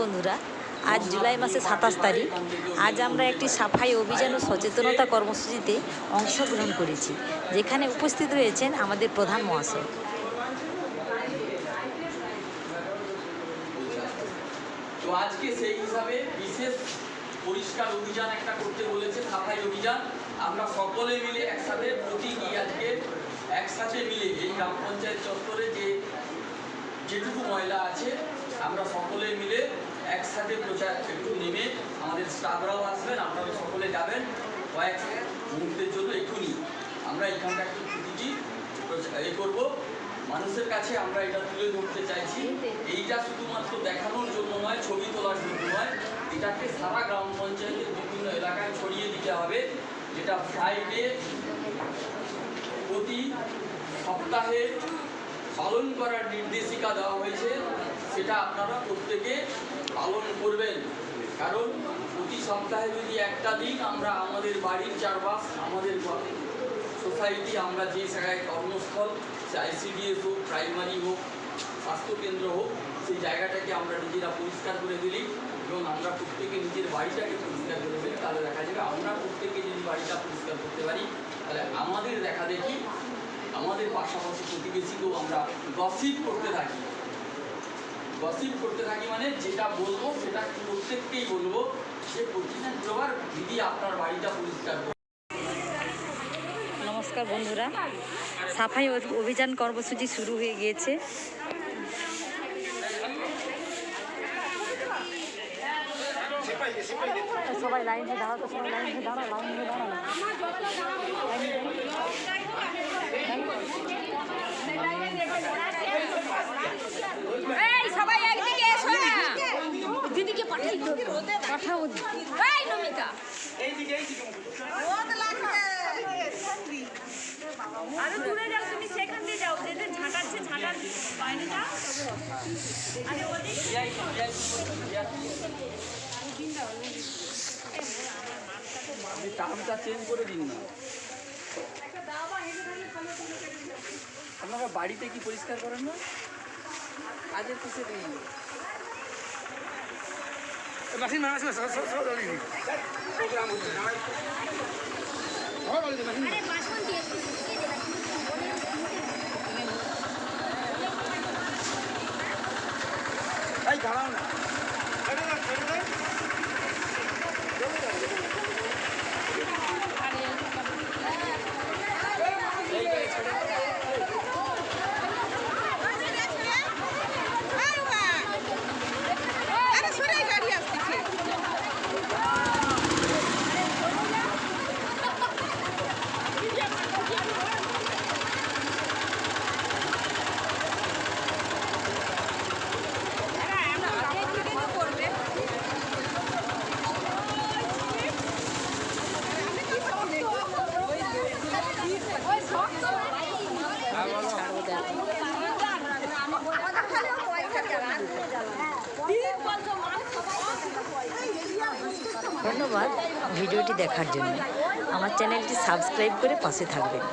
বন্ধুরা, আজ জুলাই মাসে সাতাশ তারিখ। আজ আমরা একটি সাফাই অভিযান ও সচেতনতা কর্মসূচিতে অংশগ্রহণ করেছি, যেখানে উপস্থিত রয়েছেন আমাদের প্রধান মহাশয়। তো আজকে সেই হিসাবে বিশেষ পরিষ্কার অভিযান একটা করতে বলেছে সাফাই অভিযান। আমরা সকলে মিলে একসাথে প্রতীকী আজকে একসাথে মিলে এই গ্রাম পঞ্চায়েত চত্বরে যে যেটুকু ময়লা আছে, আমরা সকলে মিলে একসাথে প্রচার একটু নেমে আমাদের স্টাফরাও আসবেন আপনারা সকলে যাবেন। কয়েক মুহূর্তের জন্য এক্ষুনি আমরা এখানটা একটু প্রচার- এ করব। মানুষের কাছে আমরা এটা তুলে ধরতে চাইছি। এইটা শুধুমাত্র দেখানোর জন্য নয়, ছবি তোলার জন্য নয়, এটাকে সারা গ্রাম পঞ্চায়েতের বিভিন্ন এলাকায় ছড়িয়ে দিতে হবে, যেটা ফ্রাইডে প্রতি সপ্তাহে পালন করার নির্দেশিকা দেওয়া হয়েছে, সেটা আপনারা প্রত্যেকে পালন করবেন। কারণ প্রতি সপ্তাহে যদি একটা দিন আমরা আমাদের বাড়ির চারপাশ, আমাদের সোসাইটি, আমরা যে জায়গায় কর্মস্থল, সে আইসিডিএস হোক, প্রাইমারি হোক স্বাস্থ্যকেন্দ্র হোক, সেই জায়গাটাকে আমরা নিজেরা পরিষ্কার করে দিলি এবং আমরা প্রত্যেকে নিজের বাড়িটাকে পরিষ্কার করে দিলি, তাহলে দেখা যাবে আমরা প্রত্যেকে যদি বাড়িটা পরিষ্কার করতে পারি, তাহলে আমাদের দেখা দেখি আমাদের পাশাপাশি প্রতিবেশীকেও আমরা গসিপ করতে থাকি। গসিপ করতে থাকি মানে যেটা বলব সেটা প্রত্যেককেই বলব। যে প্রতিদিন প্রবার দিদি আপনার বাড়িটা পরিষ্কার নমস্কার বন্ধুরা। সাফাই অভি- অভিযান কর্মসূচি শুরু হয়ে গিয়েছে। সবাই লাইন দিয়ে দাঁড়াতো সবাই লাইন দিয়ে দাঁড়াও লাইন দিয়ে দাঁড়াও এই সবাই একদিকে এসো না ঝাঁটাচ্ছে টার্মটা চেঞ্জ করে দিন আপনারা বাড়িতে কি পরিষ্কার করেন না? কিসে নেই। মাসিন মাসিন সব সব সব দলি প্রোগ্রাম হচ্ছে না সব দলি মাসিন এই দাঁড়াও না ধন্যবাদ ভিডিওটি দেখার জন্য। আমার চ্যানেলটি সাবস্ক্রাইব করে পাশে থাকবেন।